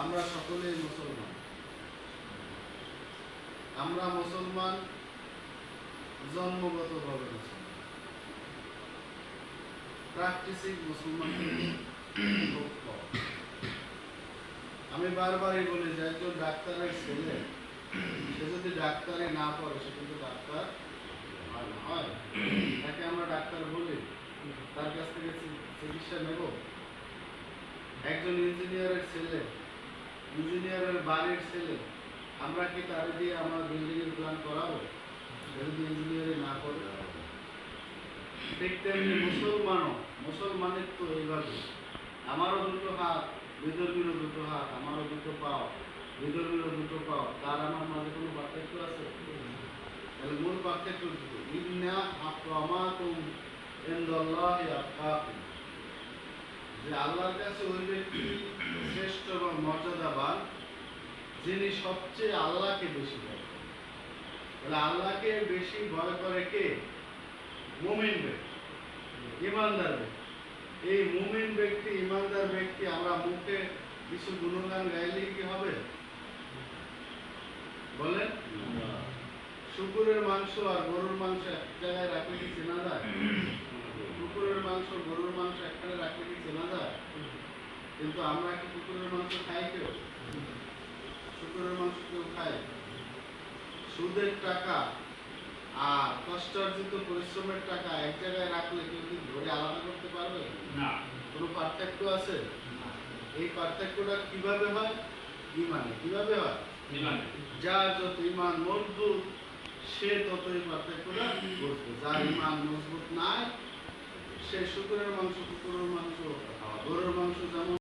আমরা সকলেই মুসলমান। আমরা মুসলমান মুসলমান। প্র্যাকটিসিং মুসলমান। আমি বারবারই বলি, যে একজন ডাক্তারের ছেলে, সে যদি ডাক্তারি না পড়ে, সে কিন্তু ডাক্তার হয় তাকে আমরা ডাক্তার বলি, তার কাছ থেকে চিকিৎসা নেব। একজন ইঞ্জিনিয়ারের ছেলে ইঞ্জিনিয়ারের বাড়ির ছেলে, আমরা কি তার দিয়ে আমার বিল্ডিং এর প্ল্যান করাবো? যদি ইঞ্জিনিয়ারিং না করে, ঠিক তেমনি মুসলমানও, মুসলমানের তো এইভাবে। আমারও দুটো হাত বিদর্মীরও দুটো হাত, আমারও দুটো পাও বিদর্মীরও দুটো পাও। তার আমার মাঝে কোনো পার্থক্য আছে? তাহলে মূল পার্থক্য দুটো ইন্না আক্রমাকুম যে আল্লাহর কাছে ওই ব্যক্তি শ্রেষ্ঠ এবং মর্যাদাবান যিনি সবচেয়ে আল্লাহকে বেশি ভয় করে তাহলে আল্লাহকে বেশি ভয় করে কে? মুমিন ব্যক্তি, ইমানদার ব্যক্তি। এই মুমিন ব্যক্তি, ইমানদার ব্যক্তি, আমরা মুখে কিছু গুণগান গাইলেই কি হবে? বলেন? শুকুরের মাংস আর গরুর মাংস এক জায়গায় রাখলে কি চেনা যায়? শুকুরের মাংস, গরুর মাংস একখানে রাখলে কি চেনা যায় কিন্তু আমরা কি কুকুরের মাংস খাই কেউ? শুকুরের মাংস কেউ খায়? সুদের টাকা আর কষ্টার্জিত পরিশ্রমের টাকা এক জায়গায় রাখলে কেউ কি ধরে আলাদা করতে পারবে? না। কোনো পার্থক্য আছে? এই পার্থক্যটা কীভাবে হয়? ইমানে। কীভাবে হয়? যার যত ইমান মজবুত সে ততই পার্থক্যটা বুঝবে যার ইমান মজবুত নাই সে শুকুরের মাংস কুকুরের মাংস গরুর মাংস যেমন